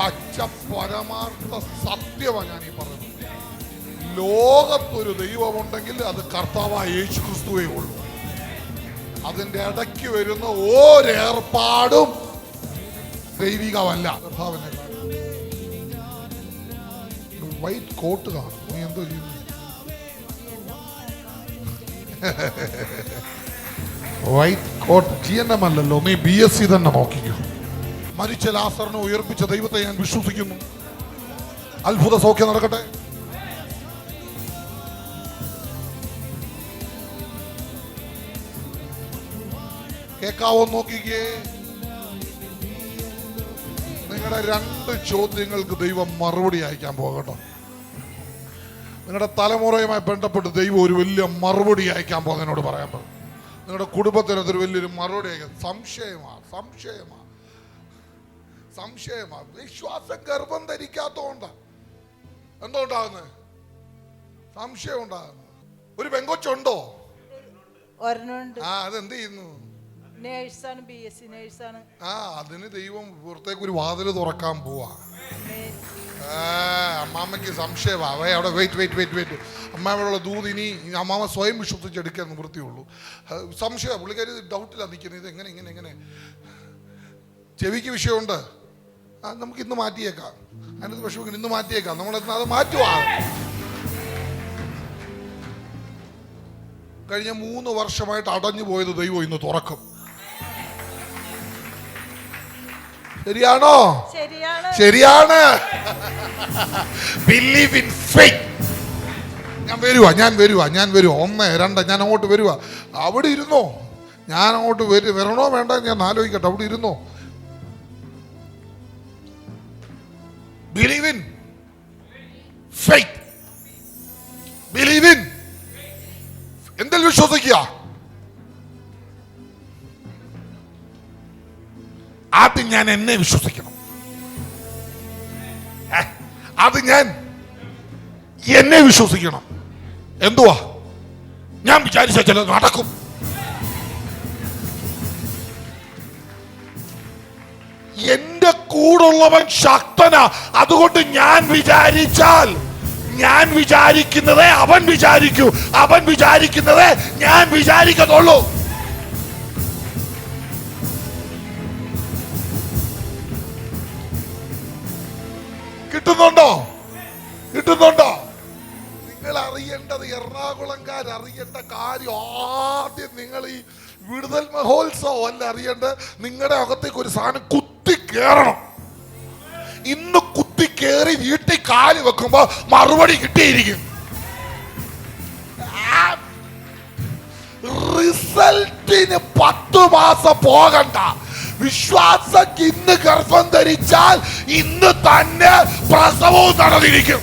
പച്ച പരമാർത്ഥ സത്യമാണ് ഞാൻ ഈ പറയുന്നത്. ലോകത്തൊരു ദൈവമുണ്ടെങ്കിൽ അത് കർത്താവായ യേശു ക്രിസ്തുവേ ഉള്ളൂ. അതിന്റെ ഇടയ്ക്ക് വരുന്ന ഓരേർപ്പാടും ദൈവികമല്ല. കർത്താവിനെ വൈറ്റ് കോട്ട് കാണും. നീ എന്തോ ചെയ്യുന്നു? White coat. G N M അല്ലല്ലോ. നീ ബി എസ് സി തന്നെ നോക്കിക്കോ. മരിച്ച ലാസറിനെ ഉയർപ്പിച്ച ദൈവത്തെ ഞാൻ വിശ്വസിക്കുന്നു. അത്ഭുത സൗഖ്യം നടക്കട്ടെ. കേക്കാവോ നോക്കിക്കേ. നിങ്ങളുടെ രണ്ട് ചോദ്യങ്ങൾക്ക് ദൈവം മറുപടി അയക്കാൻ പോകട്ടോ നിങ്ങളുടെ തലമുറയുമായി ബന്ധപ്പെട്ട് ദൈവം ഒരു വലിയ മറുപടി അയക്കാൻ പോകുന്നതിനോട് പറയാൻ പറഞ്ഞു. നിങ്ങളുടെ കുടുംബത്തിന് ഒരു വലിയൊരു മറുപടി അയക്കാൻ. സംശയമാണ് സംശയമാ. സംശയമാ വിശ്വാസം ഗർഭം ധരിക്കാത്തതുകൊണ്ടാണ് എന്തുകൊണ്ടാകുന്നത് സംശയം ഉണ്ടാകുന്നത് ഒരു പെങ്കൊച്ചുണ്ടോ? ആ അതെന്ത് ചെയ്യുന്നു നേഴ്സാണ് ബി എസ് സി നേഴ്സാണ്. ആ അതിന് ദൈവം പുറത്തേക്ക് ഒരു വാതിൽ തുറക്കാൻ പോവാ. ആ, അമ്മാമ്മയ്ക്ക് സംശയമാ. അവ അവിടെ വെയിറ്റ് വെയിറ്റ് വെയിറ്റ് വെയിറ്റ് അമ്മാമ്മയുള്ള ദൂത് ഇനി അമ്മാമ്മ സ്വയം വിശ്വസിച്ചെടുക്കാൻ നിവൃത്തിയുള്ളൂ സംശയം പുള്ളിക്കാരി ഡൗട്ടിലാണ് നിൽക്കുന്നത് ഇത് എങ്ങനെ ഇങ്ങനെ എങ്ങനെ? ചെവിക്ക് വിഷയമുണ്ട്. നമുക്ക് ഇന്ന് മാറ്റിയേക്കാം. അതിനകത്ത് വിഷമിക്കണം ഇന്ന് മാറ്റിയേക്കാം. നമ്മൾ അത് മാറ്റുവാ. കഴിഞ്ഞ മൂന്ന് വർഷമായിട്ട് അടഞ്ഞു പോയത് ദൈവം ഇന്ന് തുറക്കും. ശരിയാണോ? ശരിയാണ്. ബിലീവ് ഇൻ ഫെയ്ത്ത് ഞാൻ വരുവാ ഞാൻ വരുവാ ഞാൻ വരുവാ. ഒന്ന് രണ്ട് ഞാൻ അങ്ങോട്ട് വരുവാ. അവിടെ ഇരുന്നോ? ഞാൻ അങ്ങോട്ട് വരു വരണോ വേണ്ട ഞാൻ ആലോചിക്കട്ടെ. അവിടെ ഇരുന്നോ? Believe in faith believe in എന്തിൽ വിശ്വസിക്കുക? ആദ്യം ഞാൻ എന്നെ വിശ്വസിക്കണം. അത് ഞാൻ എന്നെ വിശ്വസിക്കണം. എന്തുവാ? ഞാൻ വിചാരിച്ച ചിലത് നടക്കും. എന്റെ കൂടുള്ളവൻ ശക്തനാ. അതുകൊണ്ട് ഞാൻ വിചാരിച്ചാൽ ഞാൻ വിചാരിക്കുന്നതേ അവൻ വിചാരിക്കൂ. അവൻ വിചാരിക്കുന്നതേ ഞാൻ വിചാരിക്കത്തുള്ളൂ. കിട്ടുന്നുണ്ടോ? കിട്ടുന്നുണ്ടോ? നിങ്ങൾ അറിയേണ്ടത് എറണാകുളംകാർ അറിയേണ്ട കാര്യം ആദ്യം നിങ്ങൾ ഈ വിടുതൽ മഹോത്സവം അല്ല അറിയേണ്ടത്. നിങ്ങളുടെ അകത്തേക്ക് ഒരു സാധനം കുത്തി കയറണം. ഇന്ന് കുത്തി കയറി വീട്ടിൽ കാൽ വെക്കുമ്പോ മറുപടി കിട്ടിയിരിക്കും റിസൾട്ടിന് പത്ത് മാസം പോകണ്ട. വിശ്വാസം ഇന്ന് ഗർഭം ധരിച്ചാൽ ഇന്ന് തന്നെ പ്രസവവും നടന്നിരിക്കും.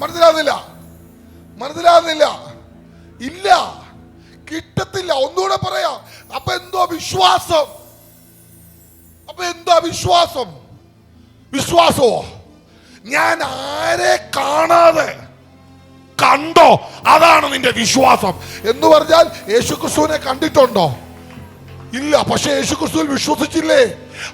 മനസ്സിലാകുന്നില്ല മനസ്സിലാകുന്നില്ല ഇല്ല. കിട്ടത്തില്ല. ഒന്നുകൂടെ പറയാം. അപ്പൊ എന്തോ വിശ്വാസം. അപ്പൊ എന്തോ വിശ്വാസം? വിശ്വാസമോ ഞാൻ ആരെ കാണാതെ കണ്ടോ? അതാണ് നിന്റെ വിശ്വാസം. എന്ന് പറഞ്ഞാൽ യേശുക്രിസ്തുവിനെ കണ്ടിട്ടുണ്ടോ? ഇല്ല പക്ഷെ യേശുക്രിസ്തുവിൽ വിശ്വസിച്ചില്ലേ?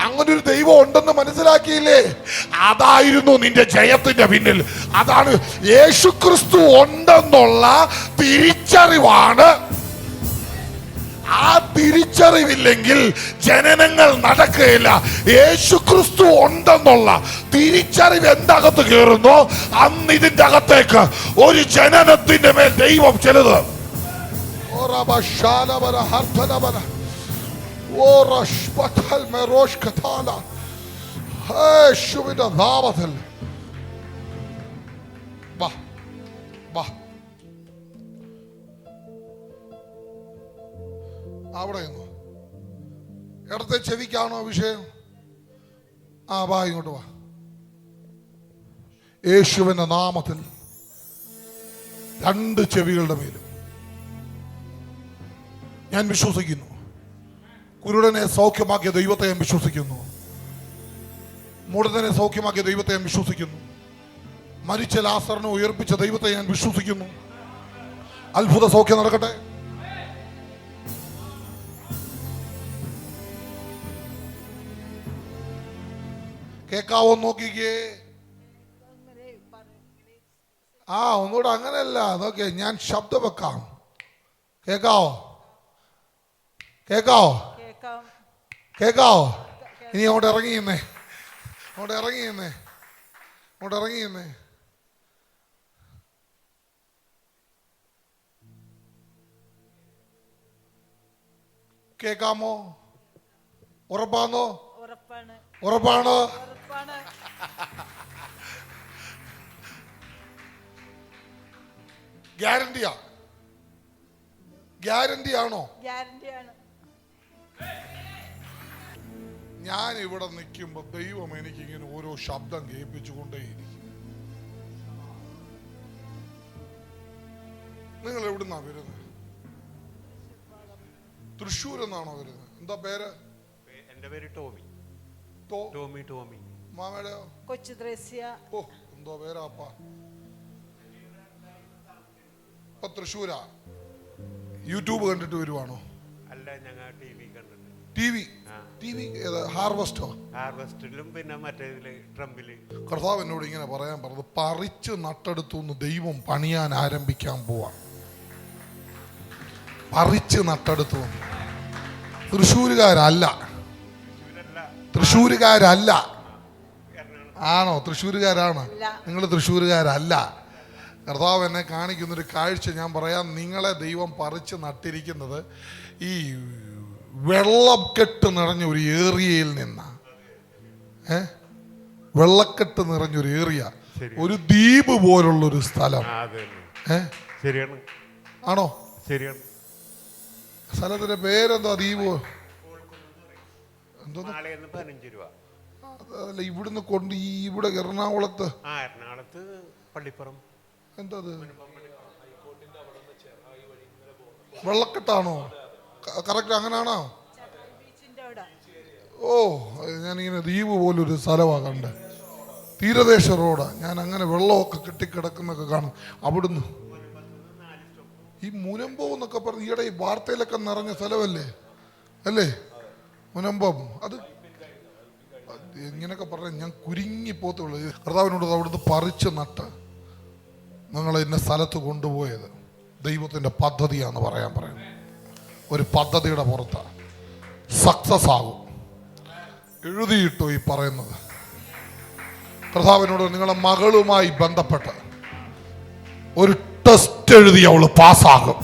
അങ്ങനെ ഒരു ദൈവം ഉണ്ടെന്ന് മനസ്സിലാക്കിയില്ലേ? അതായിരുന്നു നിന്റെ ജയത്തിന്റെ പിന്നിൽ. അതാണ് യേശുക്രിസ്തു ഉണ്ടെന്നുള്ള തിരിച്ചറിവാണ്. ആ തിരിച്ചറിവില്ലെങ്കിൽ ജനനങ്ങൾ നടക്കുകയില്ല. യേശുക്രിസ്തു ഉണ്ടെന്നുള്ള തിരിച്ചറിവ് എന്തകത്ത് കയറുന്നോ? അന്ന് ഇതിന്റെ അകത്തേക്ക് ഒരു ജനനത്തിന്റെ മേൽ ദൈവം ചെലുത് യേശുവിന്റെ നാമത്തിൽ. വാ വാ. അവിടെ നിന്നു? ഇടത്തെ ചെവിക്കാണോ വിഷയം? ആ വാ ഇങ്ങോട്ട് വാ. യേശുവിന്റെ നാമത്തിൽ രണ്ട് ചെവികളുടെ മേലും. ഞാൻ വിശ്വസിക്കുന്നു. കുരുടനെ സൗഖ്യമാക്കിയ ദൈവത്തെ ഞാൻ വിശ്വസിക്കുന്നു. മൂടനെ സൗഖ്യമാക്കിയ ദൈവത്തെ ഞാൻ വിശ്വസിക്കുന്നു. മരിച്ച ലാസറിനെ ഉയർപ്പിച്ച ദൈവത്തെ ഞാൻ വിശ്വസിക്കുന്നു. അത്ഭുത സൗഖ്യം നടക്കട്ടെ. കേക്കാവോ നോക്കിക്കേ. ആ ഒന്നുകൂടെ അങ്ങനെയല്ല. നോക്കിയേ ഞാൻ ശബ്ദം വെക്കാം. കേക്കാവോ? കേക്കാവോ? കേക്കാം കേക്കാവോ? ഇനി അങ്ങോട്ട് ഇറങ്ങി നിന്നേ അങ്ങോട്ട് ഇറങ്ങി നിന്നേ അങ്ങോട്ട് ഇറങ്ങി നിന്നേ കേക്കാമോ? ഉറപ്പാന്നോ? ഉറപ്പാണ്. ഉറപ്പാണോ? ഗ്യാരണ്ടിയാ. ഗ്യാരണ്ടി ആണോ ഗ്യാരണ്ടിയാണ്. ഞാൻ ഇവിടെ നിൽക്കുമ്പോൾ ദൈവം എനിക്ക് ഇങ്ങനെ ഓരോ ശബ്ദം കേൾപ്പിച്ചുകൊണ്ടേയിരിക്കും. നിങ്ങൾ എവിടുന്നാ വരുന്നത് തൃശ്ശൂർ എന്നാണോ വരുന്നത് എന്താ പേര്? എന്റെ പേര് ടോമി. ടോമി ടോമി. മാമയുടെ? കൊച്ചു ദ്രസ്യ ഓ എന്തോ പേരാ അപ്പ ഇപ്പൊ തൃശ്ശൂരാ? യൂട്യൂബ് കണ്ടിട്ട് വരുവാണോ? അല്ല ഞങ്ങൾ ടി വി കണ്ടിട്ട്. ടി വി ആ. ടി വി ഹാർവസ്റ്റോ? ഹാർവസ്റ്റിലും പിന്നെ മറ്റേതിൽ ട്രംപിൽ. കർത്താവ് എന്നോട് ഇങ്ങനെ പറയാൻ പറഞ്ഞത് പറിച്ച് നട്ടെടുത്തുനിന്ന് ദൈവം പണിയാൻ ആരംഭിക്കാൻ പോവാ. പറിച്ച് നട്ടെടുത്തു. തൃശ്ശൂരുകാരല്ല. തൃശ്ശൂരുകാരല്ല. ആണോ? തൃശ്ശൂരുകാരാണ്. അല്ല. നിങ്ങൾ തൃശ്ശൂരുകാരല്ല. കർത്താവ് എന്നെ കാണിക്കുന്നൊരു കാഴ്ച ഞാൻ പറയാം. നിങ്ങളെ ദൈവം പറിച്ച് നട്ടിരിക്കുന്നത് ഈ വെള്ളക്കെട്ട് നിറഞ്ഞ ഒരു ഏറിയയിൽ നിന്ന. ഏ? വെള്ളക്കെട്ട് നിറഞ്ഞൊരു ഏറിയ. ഒരു ദ്വീപ് പോലുള്ളൊരു സ്ഥലം. ഏ? ശരിയാണ്. ആണോ? ശരിയാണ്. സ്ഥലത്തിന്റെ പേരെന്താ ദ്വീപ്? രൂപ. അതല്ല ഇവിടുന്ന് കൊണ്ട് ഈ ഇവിടെ എറണാകുളത്ത്. എറണാകുളത്ത് പള്ളിപ്പുറം. എന്താ അത് വെള്ളക്കെട്ടാണോ? കറക്റ്റ് അങ്ങനാണോ? ഓ ഞാനിങ്ങനെ ദ്വീപ് പോലൊരു സ്ഥലമാണ് കണ്ട്. തീരദേശ റോഡാണ് ഞാൻ അങ്ങനെ വെള്ളമൊക്കെ കെട്ടിക്കിടക്കുന്നൊക്കെ കാണും. അവിടുന്ന്. ഈ മുനമ്പോ എന്നൊക്കെ പറഞ്ഞ് ഈയിടെ ഈ വാർത്തയിലൊക്കെ നിറഞ്ഞ സ്ഥലമല്ലേ? അല്ലേ? മുനമ്പം. അത് ഇങ്ങനെയൊക്കെ പറഞ്ഞ ഞാൻ കുരുങ്ങി പോത്തുള്ളൂ കർത്താവിനോട് അവിടുന്ന് പറിച്ച് നട്ട് നിങ്ങൾ ഇന്ന സ്ഥലത്ത് കൊണ്ടുപോയത് ദൈവത്തിന്റെ പദ്ധതിയാണെന്ന് പറയാൻ പറയുന്നത് ഒരു പദ്ധതിയുടെ പുറത്ത്. സക്സസ് ആകും. എഴുതിയിട്ടു ഈ പറയുന്നത്. കർത്താവിനോട് നിങ്ങളുടെ മകളുമായി ബന്ധപ്പെട്ട് ഒരു ടെസ്റ്റ് എഴുതി അവൾ പാസ്സാകും.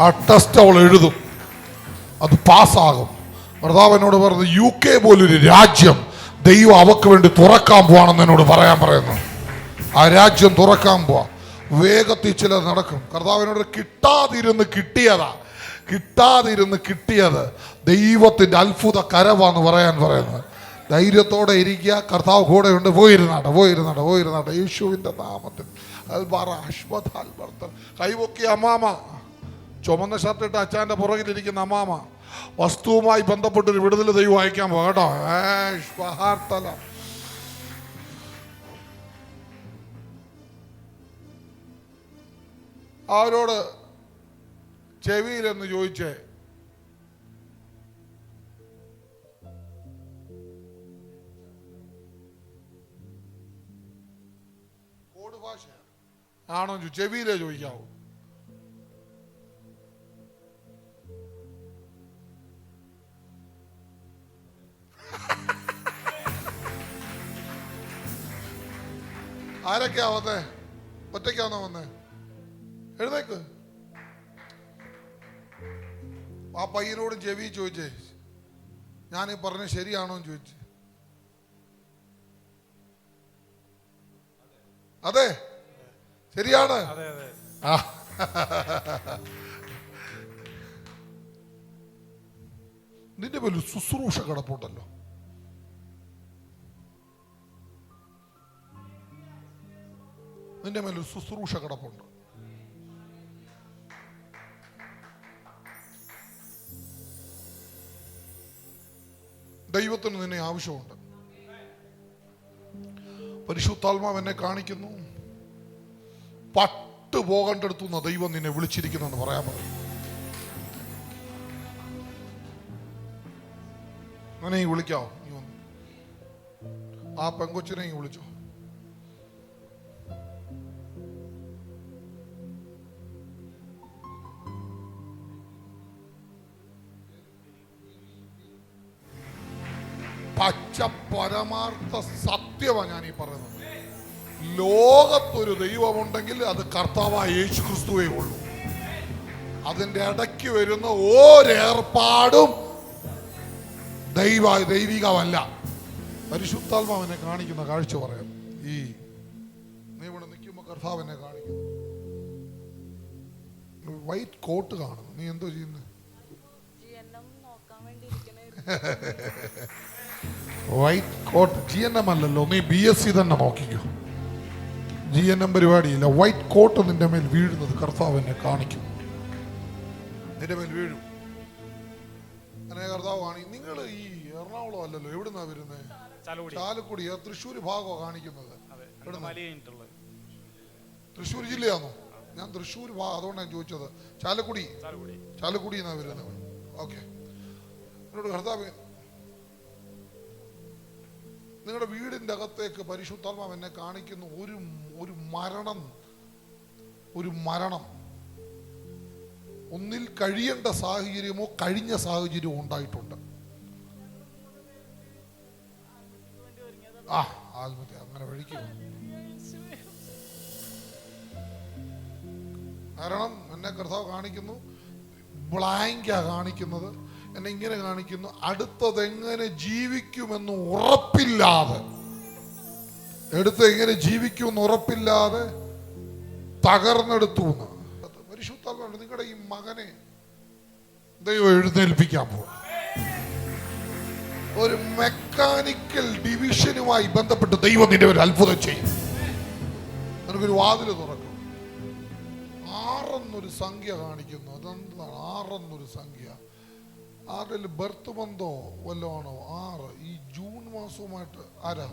ആ ടെസ്റ്റ് അവൾ എഴുതും. അത് പാസ്സാകും. കർത്താവിനോട് പറഞ്ഞത് യു കെ പോലൊരു രാജ്യം ദൈവം അവക്ക് വേണ്ടി തുറക്കാൻ പോവാണെന്ന് എന്നോട് പറയാൻ പറയുന്നു. ആ രാജ്യം തുറക്കാൻ പോവാ. വേഗത്തിൽ ചിലത് നടക്കും. കർത്താവിനോട് കിട്ടാതിരുന്ന് കിട്ടിയതാ. കിട്ടാതിരുന്ന് കിട്ടിയത് ദൈവത്തിന്റെ അത്ഭുത കരവാന്ന് പറയാൻ പറയുന്നത്. ധൈര്യത്തോടെ ഇരിക്കുക. കർത്താവ് കൂടെ ഉണ്ട് പോയിരുന്നാട്ടെ പോയിരുന്നാട്ടെ പോയിരുന്നാട്ടെ. യേശുവിന്റെ നാമത്തിൽ. കൈവൊക്കിയ അമ്മാമ. ചുമന്ന ഷർട്ടിട്ട് അച്ഛന്റെ പുറകിലിരിക്കുന്ന അമ്മാമ. വസ്തുവുമായി ബന്ധപ്പെട്ടൊരു വിടുതൽ ദൈവം അയക്കാൻ പോകട്ടോ കേട്ടോ. അവരോട് ചെവിയിലെന്ന് ചോദിച്ചേ? കോഡ് ഭാഷ ആണോ ചെവിയിലേ ചോദിക്കാവൂ. ആരൊക്കെയാ വന്നേ? ഒറ്റയ്ക്കാണോ വന്നേ? എഴുന്നേക്ക്. ആ പയ്യനോട് ചെവി ചോദിച്ചേ ഞാൻ ഈ പറഞ്ഞ ശരിയാണോ? എന്ന് ചോദിച്ചു. അതെ. ശരിയാണ്. ആ. നിന്റെ പേരിൽ ശുശ്രൂഷ കിടപ്പുണ്ടല്ലോ. നിന്റെ മേലൊരു ശുശ്രൂഷ കിടപ്പുണ്ട്. ദൈവത്തിന് നിന്നെ ആവശ്യമുണ്ട്. പരിശുദ്ധാത്മാവ് എന്നെ കാണിക്കുന്നു. പട്ട് പോകേണ്ടടുത്തു നിന്ന് ദൈവം നിന്നെ വിളിച്ചിരിക്കുന്നെന്ന് പറയാൻ പറയും അങ്ങനെ വിളിക്കാവോ? ആ പെങ്കൊച്ചിനെ വിളിച്ചോ. പച്ച പരമാർത്ഥ സത്യമാണ് ഞാൻ ഈ പറയുന്നത്. ലോകത്തൊരു ദൈവമുണ്ടെങ്കിൽ അത് കർത്താവായ യേശു ക്രിസ്തുവേ ഉള്ളൂ. അതിന്റെ ഇടയ്ക്ക് വരുന്ന ഓരേർപ്പാടും ദൈവ ദൈവികമല്ല. പരിശുദ്ധാത്മാവിനെ കാണിക്കുന്ന കാഴ്ച പറയാം. ഈ നീ ഇവിടെ നിൽക്കുമ്പോൾ കർത്താവിനെ കാണിക്കുന്നു വൈറ്റ് കോട്ട് കാണുന്നു. നീ എന്തോ ചെയ്യുന്നത് white coat G N M അല്ലല്ലോ. നീ ബി എസ് സി തന്നെ നോക്കിക്കോ. ജി എൻ എം പരിപാടിയില്ല. വൈറ്റ് കോട്ട് നിന്റെ മേൽ വീഴുന്നത് കർത്താവ് എന്നെ കാണിക്കും. നിന്റെ മേൽ വീഴും. അങ്ങനെ കർത്താവ് കാണി നിങ്ങൾ ഈ എറണാകുളം അല്ലല്ലോ. എവിടുന്നാ വരുന്നത് ചാലക്കുടി. തൃശ്ശൂർ ഭാഗമാണ് കാണിക്കുന്നത്? തൃശ്ശൂർ ജില്ലയാണോ ഞാൻ തൃശ്ശൂർ ഭാഗം അതുകൊണ്ടാണ് ചോദിച്ചത്. ചാലക്കുടി. ചാലക്കുടി. ചാലക്കുടി എന്നാ വരുന്നത്. ഓക്കെ. എന്നോട് കർത്താവ് നിങ്ങളുടെ വീടിന്റെ അകത്തേക്ക് പരിശുദ്ധാത്മാവ് എന്നെ കാണിക്കുന്നു ഒരു ഒരു മരണം ഒരു മരണം. ഒന്നിൽ കഴിയേണ്ട സാഹചര്യമോ കഴിഞ്ഞ സാഹചര്യമോ ഉണ്ടായിട്ടുണ്ട്. ആ ആത്മഹത്യ അങ്ങനെ വഴിക്ക്. കാരണം എന്നെ കർത്താവ് കാണിക്കുന്നു ബ്ലാങ്കാ കാണിക്കുന്നത്. എന്നെ ഇങ്ങനെ കാണിക്കുന്നു. അടുത്തതെങ്ങനെ ജീവിക്കുമെന്ന് ഉറപ്പില്ലാതെ. എടുത്ത് എങ്ങനെ ജീവിക്കുമെന്ന് ഉറപ്പില്ലാതെ തകർന്നെടുത്തു എന്ന്. പരിശുദ്ധാത്മാവ് നിങ്ങളുടെ ഈ മകനെ ദൈവം എഴുന്നേൽപ്പിക്കാൻ പോകും ഒരു മെക്കാനിക്കൽ ഡിവിഷനുമായി ബന്ധപ്പെട്ട് ദൈവം നിന്റെ ഒരു അത്ഭുതം ചെയ്യും. നിനക്കൊരു വാതിൽ തുറക്കും ആറെന്നൊരു സംഖ്യ കാണിക്കുന്നു. അതെന്താണ്? ആറെന്നൊരു സംഖ്യ. ആരുടെ ബർത്ത് മന്തോ വല്ലോണോ? ആറ്. ഈ ജൂൺ മാസവുമായിട്ട് ആരാ?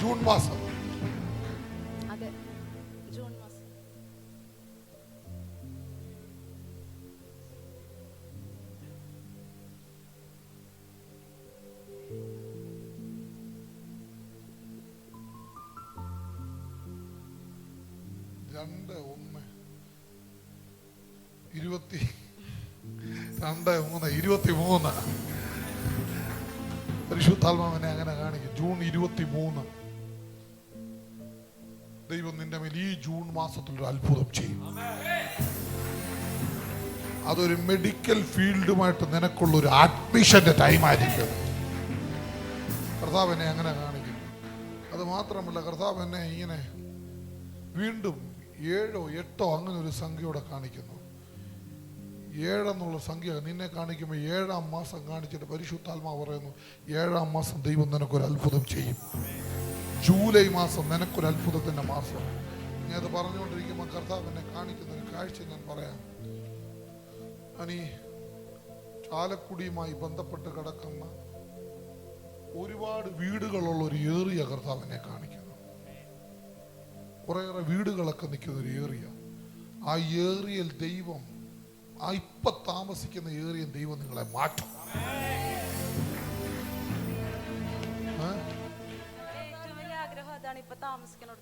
ജൂൺ മാസം. രണ്ട് മൂന്ന് ഇരുപത്തി മൂന്ന് പരിശുദ്ധാത്മാവിനെ അങ്ങനെ കാണിക്കും. ജൂൺ ഇരുപത്തി മൂന്ന് ദൈവം നിന്റെ മേൽ ഈ ജൂൺ മാസത്തിൽ ഒരു അത്ഭുതം ചെയ്യും. അതൊരു മെഡിക്കൽ ഫീൽഡുമായിട്ട് നിനക്കുള്ള ഒരു അഡ്മിഷന്റെ ടൈം ആയിരിക്കും. കർത്താവിനെ അങ്ങനെ കാണിക്കും. അത് മാത്രമല്ല കർത്താവ് എന്നെ ഇങ്ങനെ വീണ്ടും ഏഴോ എട്ടോ അങ്ങനെ ഒരു സംഖ്യയോടെ കാണിക്കുന്നു. ഏഴെന്നുള്ള സംഖ്യ നിന്നെ കാണിക്കുമ്പോൾ ഏഴാം മാസം കാണിച്ചിട്ട് പരിശുദ്ധാത്മാവ് പറയുന്നു ഏഴാം മാസം ദൈവം നിനക്കൊരു അത്ഭുതം ചെയ്യും. ജൂലൈ മാസം നിനക്കൊരു അത്ഭുതത്തിന്റെ മാസം. ഞാൻ അത് പറഞ്ഞുകൊണ്ടിരിക്കുമ്പോൾ കർത്താവ് എന്നെ കാണിക്കുന്ന ഒരു കാഴ്ച ഞാൻ പറയാം. അനി ചാലക്കുടിയുമായി ബന്ധപ്പെട്ട് കിടക്കുന്ന ഒരുപാട് വീടുകളുള്ള ഒരു ഏറിയ കർത്താവ് എന്നെ കാണിക്കുന്നു. കുറേയേറെ വീടുകളൊക്കെ നിൽക്കുന്ന ഒരു ഏറിയ. ആ ഏറിയൽ ദൈവം ആ ഇപ്പൊ താമസിക്കുന്ന ഏറിയ ദൈവം നിങ്ങളെ മാറ്റും.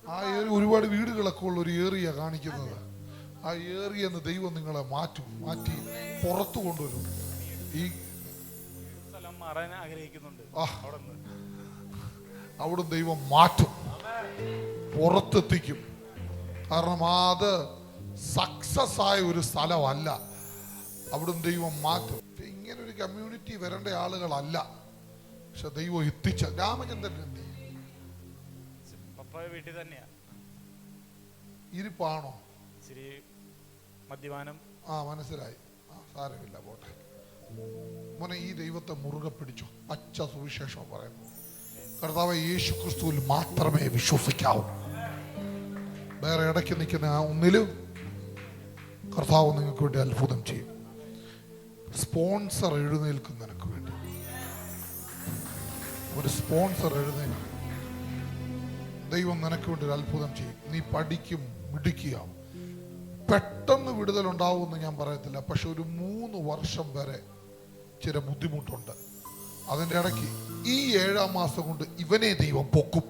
ആ? ഏറി ഒരുപാട് വീടുകളൊക്കെ ഉള്ള ഒരു ഏറിയ കാണിക്കുന്നത്. ആ ഏറിയെന്ന് ദൈവം നിങ്ങളെ മാറ്റും മാറ്റി പുറത്തു കൊണ്ടുവരും. ഈ മാറാൻ ആഗ്രഹിക്കുന്നുണ്ട്. അവിടെ ദൈവം മാറ്റും. പുറത്തെത്തിക്കും. കാരണം അത് സക്സസ് ആയ ഒരു സ്ഥലമല്ല. അവിടുന്ന് ദൈവം മാറ്റും. ഇങ്ങനെ ഒരു കമ്മ്യൂണിറ്റി വരേണ്ട ആളുകളല്ല. പക്ഷെ ദൈവം എത്തിച്ച രാമചന്ദ്രൻ എന്ത് ചെയ്യും? വീട്ടിൽ തന്നെയാ. ഇരിപ്പാണോ? മദ്യപാനം. ആ മനസ്സിലായി. ആ സാരമില്ല പോട്ടെ. മോനെ ഈ ദൈവത്തെ മുറുകെ പിടിച്ചു. പച്ച സുവിശേഷം പറയുന്നു. കർത്താവ് യേശു ക്രിസ്തുവിൽ മാത്രമേ വിശ്വസിക്കാവൂ. വേറെ ഇടയ്ക്ക് നിൽക്കുന്ന ആ ഒന്നിലും കർത്താവ് നിങ്ങൾക്ക് വേണ്ടി അത്ഭുതം ചെയ്യും. സ്പോൺസർ എഴുന്നേൽക്കും നിനക്ക് വേണ്ടി. ഒരു സ്പോൺസർ എഴുന്നേൽക്കും. ദൈവം നിനക്ക് വേണ്ടി ഒരു അത്ഭുതം ചെയ്യും. നീ പഠിക്കും മിടിക്കുകയാവും പെട്ടെന്ന് വിടുതൽ ഉണ്ടാവുമെന്ന് ഞാൻ പറയത്തില്ല. പക്ഷെ ഒരു മൂന്ന് വർഷം വരെ ചില ബുദ്ധിമുട്ടുണ്ട്. അതിന്റെ ഇടയ്ക്ക് ഈ ഏഴാം മാസം കൊണ്ട് ഇവനെ ദൈവം പൊക്കും.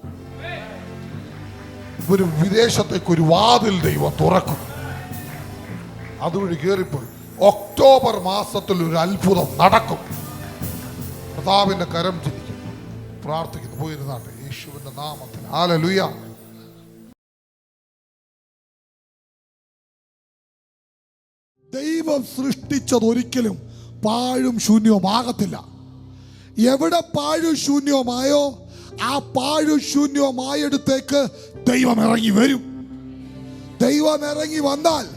ഒരു വിദേശത്തേക്ക് ഒരു വാതിൽ ദൈവം തുറക്കും. അതുവഴി കയറിപ്പോയി ഒക്ടോബർ മാസത്തിൽ ഒരു അത്ഭുതം നടക്കും. കർത്താവിന്റെ കരം ചിരിക്കും പ്രാർത്ഥിക്കുന്നു പോയിരുന്നാട്ടെ യേശുവിന്റെ നാമത്തിൽ. ആലലുയ ദൈവം സൃഷ്ടിച്ചത് ഒരിക്കലും പാഴും ശൂന്യവുമാകത്തില്ല എവിടെ പാഴും ശൂന്യവുമായോ ആ പാഴും ശൂന്യവുമായടുത്തേക്ക് ദൈവം ഇറങ്ങി വരും. ദൈവം ഇറങ്ങി വന്നാൽ